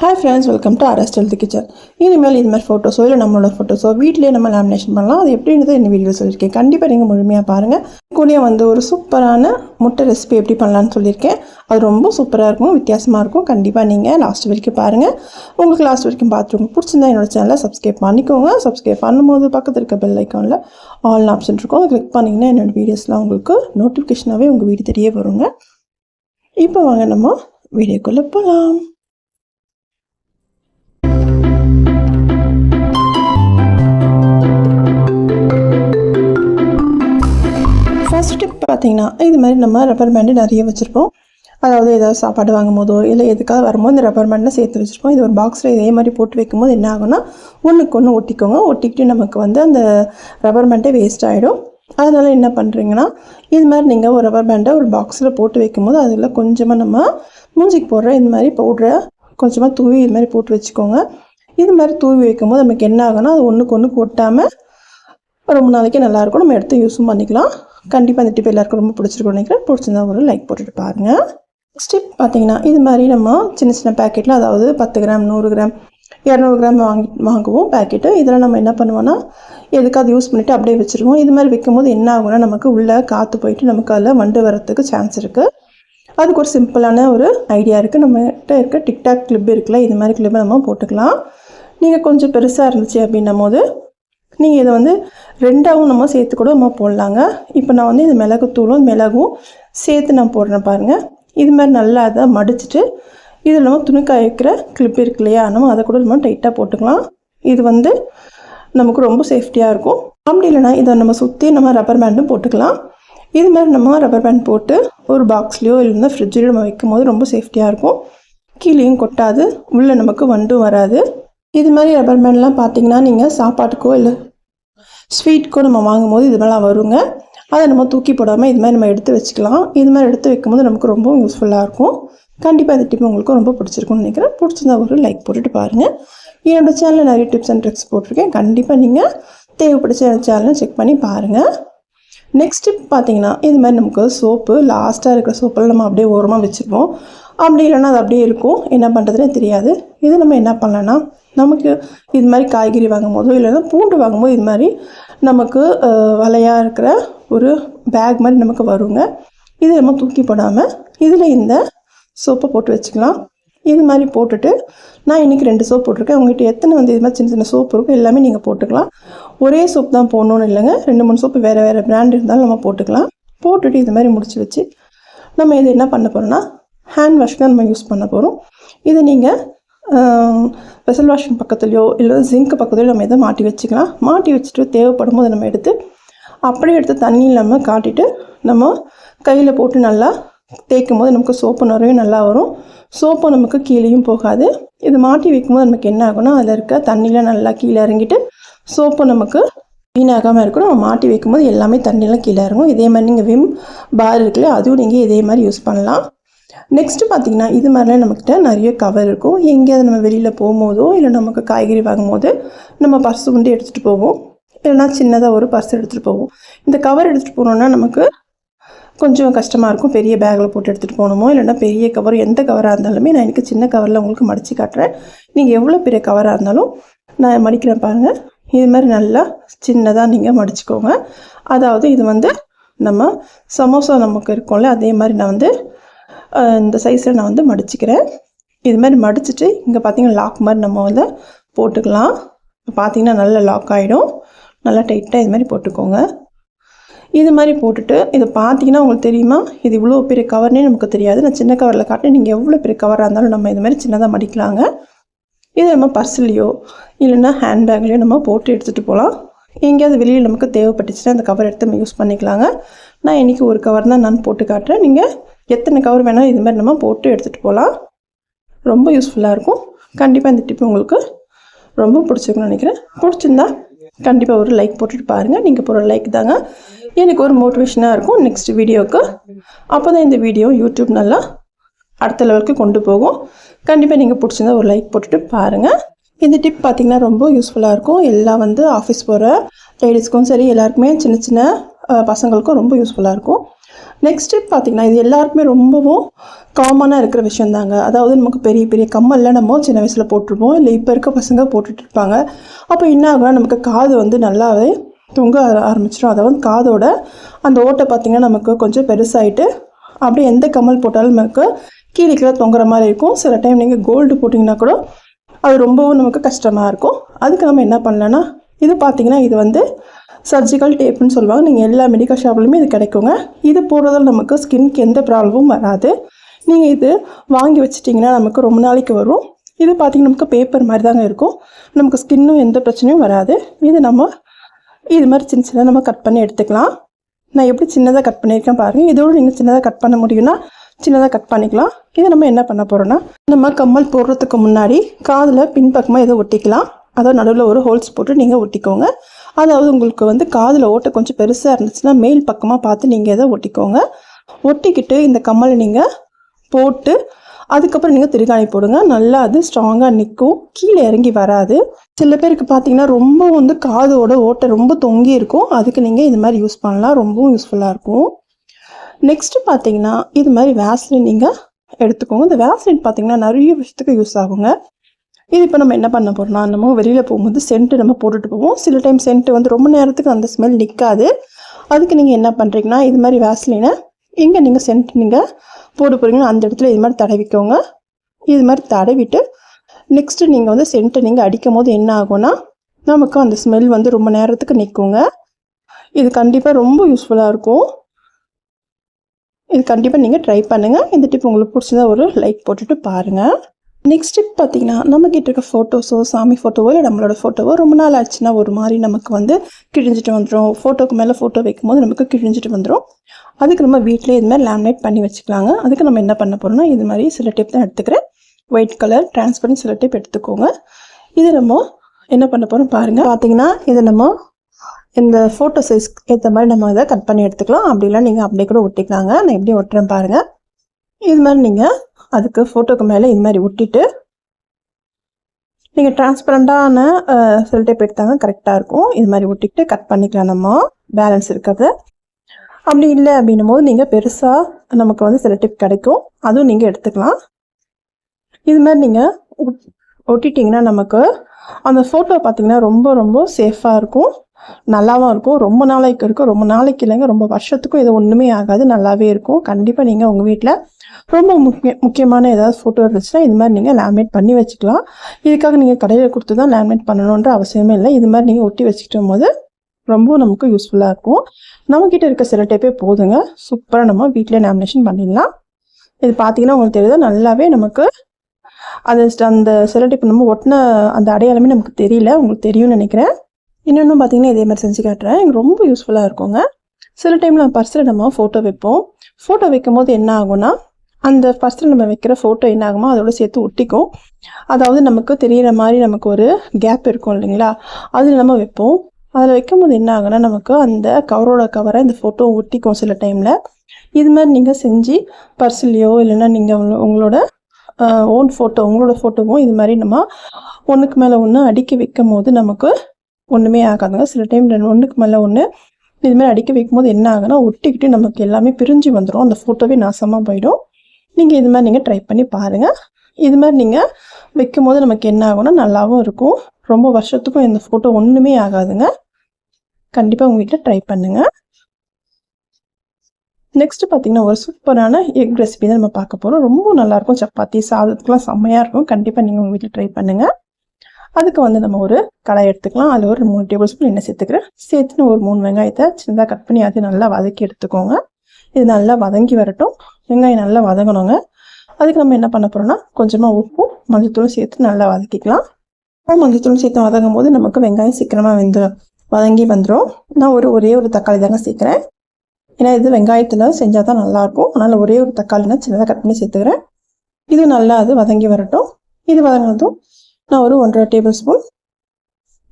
Hi friends welcome to arrest health kitchen இனிமேல் இது மாதிரி ஃபோட்டோஸோ இல்லை நம்மளோட ஃபோட்டோஸோ வீட்டிலேயே நம்ம லேமினேஷன் பண்ணலாம். அது எப்படின்றது இந்த வீடியோவில் சொல்லியிருக்கேன். கண்டிப்பாக நீங்கள் முழுமையாக பாருங்கள் கூடயே வந்து ஒரு சூப்பரான முட்டை ரெசிபி எப்படி பண்ணலான்னு சொல்லியிருக்கேன். அது ரொம்ப சூப்பராக இருக்கும் வித்தியாசமாக இருக்கும். கண்டிப்பாக நீங்கள் லாஸ்ட் வரைக்கும் பாருங்கள் உங்களுக்கு லாஸ்ட் வரைக்கும் பார்த்துருக்கோம் பிடிச்சிருந்தா என்னோட சேனலை சப்ஸ்கிரைப் பண்ணிக்கோங்க. சப்ஸ்கிரைப் பண்ணும்போது பக்கத்தில் இருக்க பெல் ஐக்கானில் ஆல் ஆப்ஷன் இருக்கும். அதை கிளிக் பண்ணிங்கன்னா என்னோடய வீடியோஸ்லாம் உங்களுக்கு நோட்டிஃபிகேஷனாகவே உங்கள் வீடு தெரிய வருங்க. இப்போ வாங்க நம்ம வீடியோக்குள்ளே போகலாம் ஃபர்ஸ்ட் டிப் பார்த்தீங்கன்னா இது மாதிரி நம்ம ரப்பர் பேண்டு நிறைய வச்சுருப்போம். அதாவது ஏதாவது சாப்பாடு வாங்கும் போதோ இல்லை எதுக்காக வரும்போது இந்த ரப்பர் பேண்டை சேர்த்து வச்சுருப்போம். இது ஒரு பாக்ஸில் இதே மாதிரி போட்டு வைக்கும்போது என்ன ஆகும்னா ஒன்றுக்கு ஒன்று ஒட்டிக்கோங்க. ஒட்டிக்கிட்டு நமக்கு வந்து அந்த ரப்பர் பேண்டே வேஸ்ட் ஆகிடும் அதனால் என்ன பண்ணுறீங்கன்னா இது மாதிரி நீங்கள் ஒரு ரப்பர் பேண்டை ஒரு பாக்ஸில் போட்டு வைக்கும்போது அதில் கொஞ்சமாக நம்ம மூஞ்சிக்கு போடுற இந்த மாதிரி பவுட்ரை கொஞ்சமாக தூவி இது மாதிரி போட்டு வச்சுக்கோங்க. இது மாதிரி தூவி வைக்கும்போது நமக்கு என்ன ஆகும்னா அது ஒன்றுக்கு ஒன்று ஒட்டாமல் ரொம்ப நாளைக்கு நல்லாயிருக்கும் நம்ம எடுத்து யூஸும் பண்ணிக்கலாம். கண்டிப்பாக அந்த டிப் எல்லாருக்கும் ரொம்ப பிடிச்சிருக்கும் நினைக்கிறேன். பிடிச்சிருந்தா ஒரு லைக் போட்டுட்டு பாருங்கள் ஸ்டிப் பார்த்தீங்கன்னா இது மாதிரி நம்ம சின்ன சின்ன பேக்கெட்டில் அதாவது பத்து கிராம் நூறு கிராம் இரநூறு கிராம் வாங்கி வாங்குவோம் பேக்கெட்டு இதில் நம்ம என்ன பண்ணுவோம்னா எதுக்காவது யூஸ் பண்ணிவிட்டு அப்படியே வச்சுருவோம். இது மாதிரி வைக்கும்போது என்ன ஆகும்னா நமக்கு உள்ளே காற்று போயிட்டு நமக்கு அதில் வண்டு வரத்துக்கு சான்ஸ் இருக்குது அதுக்கு ஒரு சிம்பிளான ஒரு ஐடியா இருக்குது நம்மகிட்ட இருக்க டிக்டாக் கிளிப் இருக்குல்ல இது மாதிரி கிளிப்பை நம்ம போட்டுக்கலாம். நீங்கள் கொஞ்சம் பெருசாக இருந்துச்சு அப்படின்னும் போது நீங்கள் இதை வந்து ரெண்டாகவும் நம்ம சேர்த்து கூட நம்ம போடலாங்க. இப்போ நான் வந்து இது மிளகுத்தூளும் மிளகும் சேர்த்து நான் போடுறேன் பாருங்கள் இது மாதிரி நல்லா அதை மடிச்சுட்டு இதில் நம்ம துணிக்காய வைக்கிற கிளிப் இருக்கு இல்லையா? நம்ம அதை கூட நம்ம டைட்டாக போட்டுக்கலாம். இது வந்து நமக்கு ரொம்ப சேஃப்டியாக இருக்கும். அப்படி இல்லைனா இதை நம்ம சுற்றி நம்ம ரப்பர் பேண்டும் போட்டுக்கலாம். இது மாதிரி நம்ம ரப்பர் பேண்ட் போட்டு ஒரு பாக்ஸ்லேயோ இல்லைன்னா ஃப்ரிட்ஜ்லேயோ நம்ம வைக்கும் போது ரொம்ப சேஃப்டியாக இருக்கும். கீழேயும் கொட்டாது. உள்ளே நமக்கு வண்டும் வராது. இது மாதிரி ரப்பர் பேண்ட்லாம் பார்த்தீங்கன்னா நீங்கள் சாப்பாட்டுக்கோ இல்லை ஸ்வீட்க்கும் நம்ம வாங்கும்போது இது மாதிரிலாம் வருங்க. அதை நம்ம தூக்கி போடாமல் இது மாதிரி நம்ம எடுத்து வச்சுக்கலாம். இது மாதிரி எடுத்து வைக்கும்போது நமக்கு ரொம்ப யூஸ்ஃபுல்லாக இருக்கும். கண்டிப்பாக இந்த டிப் உங்களுக்கு ரொம்ப பிடிச்சிருக்கும்னு நினைக்கிறேன். பிடிச்சிருந்தா ஒரு லைக் போட்டுட்டு பாருங்கள் என்னோடய சேனலில் நிறைய டிப்ஸ் அண்ட் ட்ரிக்ஸ் போட்டிருக்கேன். கண்டிப்பாக நீங்கள் தேவைப்படுச்ச சேனலை செக் பண்ணி பாருங்கள் நெக்ஸ்ட் டிப் பார்த்தீங்கன்னா இது மாதிரி நமக்கு சோப்பு லாஸ்ட்டாக இருக்கிற சோப்பெல்லாம் நம்ம அப்படியே ஓரமாக வச்சுருப்போம். அப்படி இல்லைன்னா அது அப்படியே இருக்கும். என்ன பண்ணுறதுனே தெரியாது. இது நம்ம என்ன பண்ணலன்னா நமக்கு இது மாதிரி காய்கறி வாங்கும் போதோ இல்லைன்னா பூண்டு வாங்கும்போது இது மாதிரி நமக்கு வலையாக இருக்கிற ஒரு பேக் மாதிரி நமக்கு வருங்க. இது நம்ம தூக்கி போடாமல் இதில் இந்த சோப்பை போட்டு வச்சுக்கலாம். இது மாதிரி போட்டுட்டு நான் இன்றைக்கி ரெண்டு சோப் போட்டிருக்கேன். உங்கள்கிட்ட எத்தனை வந்து இது மாதிரி சின்ன சின்ன சோப்பு இருக்கோ எல்லாமே நீங்கள் போட்டுக்கலாம். ஒரே சோப் தான் போடணுன்னு இல்லைங்க. ரெண்டு மூணு சோப்பு வேறு வேறு பிராண்ட் இருந்தாலும் நம்ம போட்டுக்கலாம். போட்டுட்டு இது மாதிரி முடிச்சு வச்சு நம்ம இது என்ன பண்ண போகிறோம்னா ஹேண்ட் வாஷ் தான் நம்ம யூஸ் பண்ண போகிறோம் இதை நீங்கள் வெசல் வாஷிங் பக்கத்துலையோ இல்லை ஜிங்க் பக்கத்துலையோ நம்ம இதை மாட்டி வச்சுக்கலாம். மாட்டி வச்சுட்டு தேவைப்படும் போது நம்ம எடுத்து அப்படியே எடுத்து தண்ணி இல்லாமல் காட்டிட்டு நம்ம கையில் போட்டு நல்லா தேய்க்கும் போது நமக்கு சோப்பு நிறைய நல்லா வரும். சோப்பு நமக்கு கீழேயும் போகாது. இது மாட்டி வைக்கும்போது நமக்கு என்ன ஆகும்னா அதில் இருக்க தண்ணியில் நல்லா கீழே இறங்கிட்டு சோப்பு நமக்கு வீணாகாமல் இருக்கும். நம்ம மாட்டி வைக்கும்போது எல்லாமே தண்ணியெலாம் கீழே இறங்கும். இதே மாதிரி நீங்கள் விம் பார் இருக்குல்ல அதுவும் நீங்கள் இதே மாதிரி யூஸ் பண்ணலாம். நெக்ஸ்ட்டு பார்த்திங்கன்னா இது மாதிரிலாம் நம்மக்கிட்ட நிறைய கவர் இருக்கும். எங்கேயாவது நம்ம வெளியில் போகும்போதோ இல்லை நமக்கு காய்கறி வாங்கும்போது நம்ம பர்ஸ் வந்து எடுத்துகிட்டு போவோம். இல்லைனா சின்னதாக ஒரு பர்ஸ் எடுத்துகிட்டு போவோம். இந்த கவர் எடுத்துகிட்டு போனோம்னா நமக்கு கொஞ்சம் கஷ்டமாக இருக்கும். பெரிய பேக்கில் போட்டு எடுத்துகிட்டு போகணுமோ இல்லைனா பெரிய கவர் எந்த கவராக இருந்தாலுமே நான் எனக்கு சின்ன கவரில் உங்களுக்கு மடித்து காட்டுறேன். நீங்கள் எவ்வளோ பெரிய கவராக இருந்தாலும் நான் மடிக்கிறேன் பாருங்கள் இது மாதிரி நல்லா சின்னதாக நீங்கள் மடிச்சுக்கோங்க. அதாவது இது வந்து நம்ம சமோசா நமக்கு இருக்கும்ல அதே மாதிரி நான் வந்து இந்த சைஸில் நான் வந்து மடிச்சுக்கிறேன். இது மாதிரி மடிச்சுட்டு இங்கே பார்த்தீங்கன்னா லாக் மாதிரி நம்ம வந்து போட்டுக்கலாம். பார்த்தீங்கன்னா நல்லா லாக் ஆகிடும் நல்லா டைட்டாக இது மாதிரி போட்டுக்கோங்க. இது மாதிரி போட்டுட்டு இதை பார்த்தீங்கன்னா உங்களுக்கு தெரியுமா? இது இவ்வளோ பெரிய கவர்னே நமக்கு தெரியாது. நான் சின்ன கவரில் காட்டேன் நீங்கள் எவ்வளோ பெரிய கவராக இருந்தாலும் நம்ம இது மாதிரி சின்னதாக மடிக்கலாங்க. இது நம்ம பர்ஸ்லேயோ இல்லைன்னா ஹேண்ட்பேக்லேயோ நம்ம போட்டு எடுத்துகிட்டு போகலாம். எங்கேயாவது வெளியில் நமக்கு தேவைப்பட்டுச்சுன்னா அந்த கவர் எடுத்து நம்ம யூஸ் பண்ணிக்கலாங்க. நான் இன்றைக்கி ஒரு கவர் தான் நான் போட்டு காட்டுறேன். நீங்கள் எத்தனை கவர் வேணாலும் இது மாதிரி நம்ம போட்டு எடுத்துகிட்டு போகலாம் ரொம்ப யூஸ்ஃபுல்லாக இருக்கும். கண்டிப்பாக இந்த டிப் உங்களுக்கு ரொம்ப பிடிச்சிருக்குன்னு நினைக்கிறேன். பிடிச்சிருந்தா கண்டிப்பாக ஒரு லைக் போட்டுட்டு பாருங்கள் நீங்கள் போகிற லைக் தாங்க எனக்கு ஒரு மோட்டிவேஷனாக இருக்கும் நெக்ஸ்ட் வீடியோவுக்கு அப்போ தான் இந்த வீடியோ யூடியூப் நல்லா அடுத்த லெவலுக்கு கொண்டு போகும். கண்டிப்பாக நீங்கள் பிடிச்சிருந்தா ஒரு லைக் போட்டுட்டு பாருங்கள் இந்த டிப் பார்த்திங்கன்னா ரொம்ப யூஸ்ஃபுல்லாக இருக்கும். எல்லாம் வந்து ஆஃபீஸ் போகிற லேடிஸ்க்கும் சரி எல்லாருக்குமே சின்ன சின்ன பசங்களுக்கும் ரொம்ப யூஸ்ஃபுல்லாக இருக்கும். நெக்ஸ்ட் ஸ்டெப் பார்த்திங்கன்னா இது எல்லாருக்குமே ரொம்பவும் காமனாக இருக்கிற விஷயம் தாங்க அதாவது நமக்கு பெரிய பெரிய கம்மல்லாம் நம்ம சின்ன வயசில் போட்டிருப்போம். இல்லை இப்போ இருக்க பசங்க போட்டுட்டு இருப்பாங்க. அப்போ என்ன ஆகும்னா நமக்கு காது வந்து நல்லாவே தொங்க ஆர- ஆரம்பிச்சிடும். அதாவது காதோட அந்த ஓட்டை பார்த்திங்கன்னா நமக்கு கொஞ்சம் பெருசாயிட்டு அப்படியே எந்த கம்மல் போட்டாலும் நமக்கு கீழே கீழே தொங்குற மாதிரி இருக்கும். சில டைம் நீங்கள் கோல்டு போட்டிங்கன்னா கூட அது ரொம்பவும் நமக்கு கஷ்டமாக இருக்கும். அதுக்கு நம்ம என்ன பண்ணலன்னா இது பார்த்தீங்கன்னா இது வந்து சர்ஜிக்கல் டேப்னு சொல்லுவாங்க. நீங்கள் எல்லா மெடிக்கல் ஷாப்லையுமே இது கிடைக்குங்க. இது போடுறதால் நமக்கு ஸ்கின்க்கு எந்த ப்ராப்ளமும் வராது. நீங்கள் இது வாங்கி வச்சிட்டிங்கன்னா நமக்கு ரொம்ப நாளைக்கு வரும். இது பார்த்தீங்கன்னா நமக்கு பேப்பர் மாதிரி தாங்க இருக்கும். நமக்கு ஸ்கின்னும் எந்த பிரச்சனையும் வராது. இது நம்ம இது மாதிரி சின்ன சின்ன நம்ம கட் பண்ணி எடுத்துக்கலாம். நான் எப்படி சின்னதாக கட் பண்ணியிருக்கேன் பாருங்கள் இதோடு நீங்கள் சின்னதாக கட் பண்ண முடியும்னா சின்னதாக கட் பண்ணிக்கலாம். இதை நம்ம என்ன பண்ண போகிறோன்னா நம்ம கம்மல் போடுறதுக்கு முன்னாடி காதில் பின்பக்கமாக இதை ஒட்டிக்கலாம். அதை நடுவில் ஒரு ஹோல்ஸ் போட்டு நீங்கள் ஒட்டிக்கோங்க. அதாவது உங்களுக்கு வந்து காதில் ஓட்டை கொஞ்சம் பெருசாக இருந்துச்சுன்னா மேல் பக்கமாக பார்த்து நீங்கள் இதை ஒட்டிக்கோங்க. ஒட்டிக்கிட்டு இந்த கம்மலை நீங்கள் போட்டு அதுக்கப்புறம் நீங்கள் திருகாணி போடுங்க. நல்லா அது ஸ்ட்ராங்காக நிற்கும் கீழே இறங்கி வராது. சில பேருக்கு பார்த்தீங்கன்னா ரொம்ப வந்து காதோட ஓட்டை ரொம்ப தொங்கி இருக்கும். அதுக்கு நீங்கள் இது மாதிரி யூஸ் பண்ணலாம். ரொம்பவும் யூஸ்ஃபுல்லாக இருக்கும். நெக்ஸ்ட்டு பார்த்தீங்கன்னா இது மாதிரி வேஸ்லின் நீங்கள் எடுத்துக்கோங்க. இந்த வேஸ்லின் பார்த்தீங்கன்னா நிறைய விஷயத்துக்கு யூஸ் ஆகுங்க. இது இப்போ நம்ம என்ன பண்ண போகிறோம்னா நம்ம வெளியில் போகும்போது சென்ட்டு நம்ம போட்டுட்டு போவோம். சில டைம் சென்ட்டு வந்து ரொம்ப நேரத்துக்கு அந்த ஸ்மெல் நிற்காது அதுக்கு நீங்கள் என்ன பண்ணுறீங்கன்னா இது மாதிரி வேஸ்லினை எங்கே நீங்கள் சென்ட் நீங்கள் போட போகிறீங்கன்னா அந்த இடத்துல இது மாதிரி தடவிக்கோங்க. இது மாதிரி தடவிட்டு நெக்ஸ்ட்டு நீங்கள் வந்து சென்ட்டை நீங்கள் அடிக்கும் போது என்ன ஆகும்னா நமக்கு அந்த ஸ்மெல் வந்து ரொம்ப நேரத்துக்கு நிற்குங்க இது கண்டிப்பாக ரொம்ப யூஸ்ஃபுல்லாக இருக்கும். இது கண்டிப்பாக நீங்கள் ட்ரை பண்ணுங்கள் இந்த டிப் உங்களுக்கு பிடிச்சதா ஒரு லைக் போட்டுட்டு பாருங்கள் நெக்ஸ்ட் பார்த்தீங்கன்னா நம்மக்கிட்ட இருக்க ஃபோட்டோஸோ சாமி ஃபோட்டோவோ இல்லை நம்மளோட ஃபோட்டோவோ ரொம்ப நாள் ஆச்சுன்னா ஒரு மாதிரி நமக்கு வந்து கிழிஞ்சிட்டு வந்துடும் ஃபோட்டோக்கு மேலே ஃபோட்டோ வைக்கும்போது நமக்கு கிழிஞ்சிட்டு வந்துடும் அதுக்கு நம்ம வீட்டிலே இது மாதிரி லேமினேட் பண்ணி வச்சுக்கலாங்க. அதுக்கு நம்ம என்ன பண்ண போகிறோம்னா இது மாதிரி சில டேப் தான் எடுத்துக்கிறேன். ஒயிட் கலர் டிரான்ஸ்பரண்ட் சில டேப் எடுத்துக்கோங்க. இது நம்ம என்ன பண்ண போகிறோம் பாருங்கள் பார்த்தீங்கன்னா இது நம்ம இந்த ஃபோட்டோ சைஸ்க்கு ஏற்ற மாதிரி நம்ம இதை கட் பண்ணி எடுத்துக்கலாம். அப்படிலாம் நீங்கள் அப்படியே கூட ஒட்டிக்கலாங்க. நான் எப்படி ஒட்டுறேன் பாருங்கள் இது மாதிரி நீங்கள் அதுக்கு ஃபோட்டோக்கு மேலே இது மாதிரி ஒட்டிட்டு நீங்கள் டிரான்ஸ்பரண்டான செல் டேப் எடுத்தாங்க கரெக்டாக இருக்கும். இது மாதிரி ஒட்டிக்கிட்டு கட் பண்ணிக்கலாம் நம்ம. பேலன்ஸ் இருக்கிறத. அப்படி இல்லை அப்படின்னும் போது நீங்கள் பெருசாக நமக்கு வந்து சில கிடைக்கும். அதுவும் நீங்கள் எடுத்துக்கலாம். இது மாதிரி நீங்கள் ஒட்டிட்டிங்கன்னா நமக்கு அந்த ஃபோட்டோ பார்த்தீங்கன்னா ரொம்ப ரொம்ப சேஃபாக இருக்கும். நல்லாவும் இருக்கும். ரொம்ப நாளைக்கு இருக்கும். ரொம்ப நாளைக்கு இல்லைங்க. ரொம்ப வருஷத்துக்கும் இது ஒன்றுமே ஆகாது. நல்லாவே இருக்கும். கண்டிப்பாக நீங்கள் உங்கள் வீட்டில் ரொம்ப முக்கிய முக்கியமான ஏதாவது ஃபோட்டோ இருந்துச்சுன்னா இது மாதிரி நீங்கள் லேமினேட் பண்ணி வச்சுக்கலாம். இதுக்காக நீங்கள் கடையில் கொடுத்து தான் லேமினேட் பண்ணணுன்ற அவசியமே இல்லை. இது மாதிரி நீங்கள் ஒட்டி வச்சுக்கிட்டும் போது ரொம்ப நமக்கு யூஸ்ஃபுல்லாக இருக்கும். நம்மக்கிட்ட இருக்க சில டைப்பே போதுங்க. சூப்பராக நம்ம வீட்டிலே லேமினேஷன் பண்ணிடலாம். இது பார்த்தீங்கன்னா உங்களுக்கு தெரியுது. நல்லாவே நமக்கு அது அந்த செலட்டிப் நம்ம ஒட்டின அந்த அடையாளமே நமக்கு தெரியல. உங்களுக்கு தெரியும்னு நினைக்கிறேன். இன்னொன்று பார்த்தீங்கன்னா இதே மாதிரி செஞ்சு காட்டுறேன். எனக்கு ரொம்ப யூஸ்ஃபுல்லாக இருக்குங்க. சில டைமில் பர்ஸில் நம்ம ஃபோட்டோ வைப்போம். ஃபோட்டோ வைக்கும் போது என்ன ஆகும்னா அந்த பர்ஸில் நம்ம வைக்கிற ஃபோட்டோ என்ன ஆகுமோ அதோட சேர்த்து ஒட்டிக்கும். அதாவது நமக்கு தெரியிற மாதிரி நமக்கு ஒரு கேப் இருக்கும் இல்லைங்களா? அதில் நம்ம வைப்போம். அதில் வைக்கும் போது என்ன ஆகுனா நமக்கு அந்த கவரோட கவரை இந்த ஃபோட்டோ ஒட்டிக்கும் சில டைமில் இது மாதிரி நீங்கள் செஞ்சு பர்ஸ்லேயோ இல்லைன்னா நீங்கள் உங்களோட ஓன் ஃபோட்டோ உங்களோட ஃபோட்டோவும் இது மாதிரி நம்ம ஒன்றுக்கு மேலே ஒன்று அடுக்கி வைக்கும் போது நமக்கு ஒன்றுமே ஆகாதுங்க. சில டைம் ரெண்டு ஒன்றுக்கு மேலே ஒன்று இது மாதிரி அடுக்கி வைக்கும் போது என்ன ஆகுனா ஒட்டிக்கிட்டு நமக்கு எல்லாமே பிரிஞ்சு வந்துடும் அந்த ஃபோட்டோவே நாசமாக போயிடும். நீங்கள் இது மாதிரி நீங்கள் ட்ரை பண்ணி பாருங்கள் இது மாதிரி நீங்கள் வைக்கும் போது நமக்கு என்ன ஆகும்னா நல்லாவும் இருக்கும். ரொம்ப வருஷத்துக்கும் இந்த ஃபோட்டோ ஒன்றுமே ஆகாதுங்க. கண்டிப்பாக உங்கள் வீட்டில் ட்ரை பண்ணுங்கள் நெக்ஸ்ட் பார்த்தீங்கன்னா ஒரு சூப்பரான எக் ரெசிபி தான் நம்ம பார்க்க போகிறோம் ரொம்ப நல்லாயிருக்கும் சப்பாத்தி சாதத்துக்குலாம் செம்மையாக இருக்கும். கண்டிப்பாக நீங்கள் உங்கள் வீட்டில் ட்ரை பண்ணுங்கள் அதுக்கு வந்து நம்ம ஒரு கடாய் எடுத்துக்கலாம். அதில் ஒரு மூணு டேபிள் ஸ்பூன் எண்ணெய் சேர்த்துக்கிறேன். சேர்த்துன்னு ஒரு மூணு வெங்காயத்தை சின்னதாக கட் பண்ணி அது நல்லா வதக்கி எடுத்துக்கோங்க. இது நல்லா வதங்கி வரட்டும். வெங்காயம் நல்லா வதங்கணுங்க. அதுக்கு நம்ம என்ன பண்ண போகிறோம்னா கொஞ்சமாக உப்பும் மஞ்சத்தூளும் சேர்த்து நல்லா வதக்கிக்கலாம். மஞ்சத்தூளும் சேர்த்து வதங்கும் போது நமக்கு வெங்காயம் சீக்கிரமாக வந்து வதங்கி வந்துடும் நான் ஒரு ஒரே ஒரு தக்காளி தாங்க சேர்க்குறேன். ஏன்னா இது வெங்காயத்தில் செஞ்சால் தான் நல்லாயிருக்கும் அதனால் ஒரே ஒரு தக்காளி நான் சின்னதாக கட் பண்ணி சேர்த்துக்கிறேன். இது நல்லா அது வதங்கி வரட்டும். இது வதங்கினதும் நான் ஒரு ஒன்றரை டேபிள் ஸ்பூன்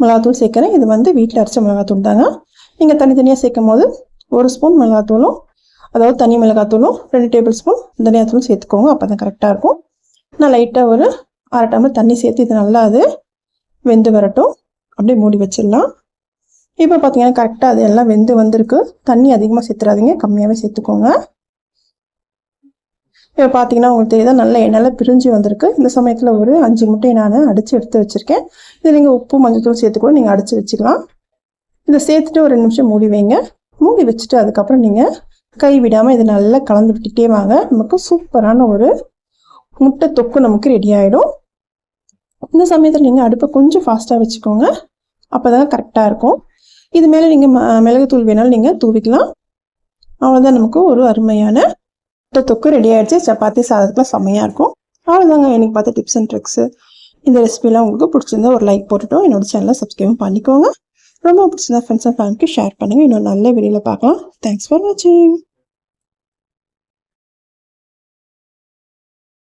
மிளகாத்தூள் சேர்க்குறேன். இது வந்து வீட்டில் அரைச்ச மிளகாத்தூள் தாங்க. நீங்கள் தனித்தனியாக சேர்க்கும் போது ஒரு ஸ்பூன் மிளகாத்தூளும் அதாவது தனி மிளகாத்தூளும் ரெண்டு டேபிள் ஸ்பூன் தனியாத்தூளும் சேர்த்துக்கோங்க. அப்போ தான் கரெக்டாக இருக்கும். நான் லைட்டாக ஒரு அரை டம்ளர் தண்ணி சேர்த்து இது நல்லா அது வெந்து வரட்டும். அப்படியே மூடி வச்சிடலாம். இப்போ பார்த்தீங்கன்னா கரெக்டாக அது எல்லாம் வெந்து வந்திருக்கு. தண்ணி அதிகமாக சேர்த்துறாதீங்க. கம்மியாகவே சேர்த்துக்கோங்க. இப்போ பார்த்தீங்கன்னா உங்களுக்கு தெரியுதா நல்ல எண்ணெயில் பிரிஞ்சு வந்திருக்கு. இந்த சமயத்தில் ஒரு அஞ்சு முட்டையை நான் அடித்து எடுத்து வச்சுருக்கேன். இது நீங்கள் உப்பு மஞ்சள் சேர்த்து கூட நீங்கள் அடித்து வச்சுக்கலாம். இதை சேர்த்துட்டு ஒரு ரெண்டு நிமிஷம் மூடி வைங்க. மூடி வச்சுட்டு அதுக்கப்புறம் நீங்கள் கை விடாமல் இதை நல்லா கலந்து விட்டுட்டே வாங்க. நமக்கு சூப்பரான ஒரு முட்டை தொக்கு நமக்கு ரெடி ஆகிடும் இந்த சமயத்தில் நீங்கள் அடுப்பை கொஞ்சம் ஃபாஸ்ட்டாக வச்சுக்கோங்க. அப்போ தான் கரெக்டாக இருக்கும். இது மேலே நீங்கள் மிளகுத்தூள் வேணாலும் நீங்கள் தூவிக்கலாம். அவ்வளோதான் நமக்கு ஒரு அருமையான முட்டை தொக்கு ரெடி ஆகிடுச்சு சப்பாத்தி சாதத்துக்குலாம் செம்மையாக இருக்கும். அவ்வளோதாங்க எனக்கு பார்த்த டிப்ஸ் அண்ட் ட்ரிக்ஸு இந்த ரெசிபிலாம் உங்களுக்கு பிடிச்சிருந்தா ஒரு லைக் போட்டுட்டோம். என்னோட சேனலை சப்ஸ்கிரைப் பண்ணிக்கோங்க. ரொம்ப பிடிச்சிருந்தா ஃப்ரெண்ட்ஸ் அண்ட் ஃபேமிலிக்கு ஷேர் பண்ணுங்கள் இன்னொரு நல்ல வீடியோவில் பார்க்கலாம். தேங்க்ஸ் ஃபார் வாட்சிங்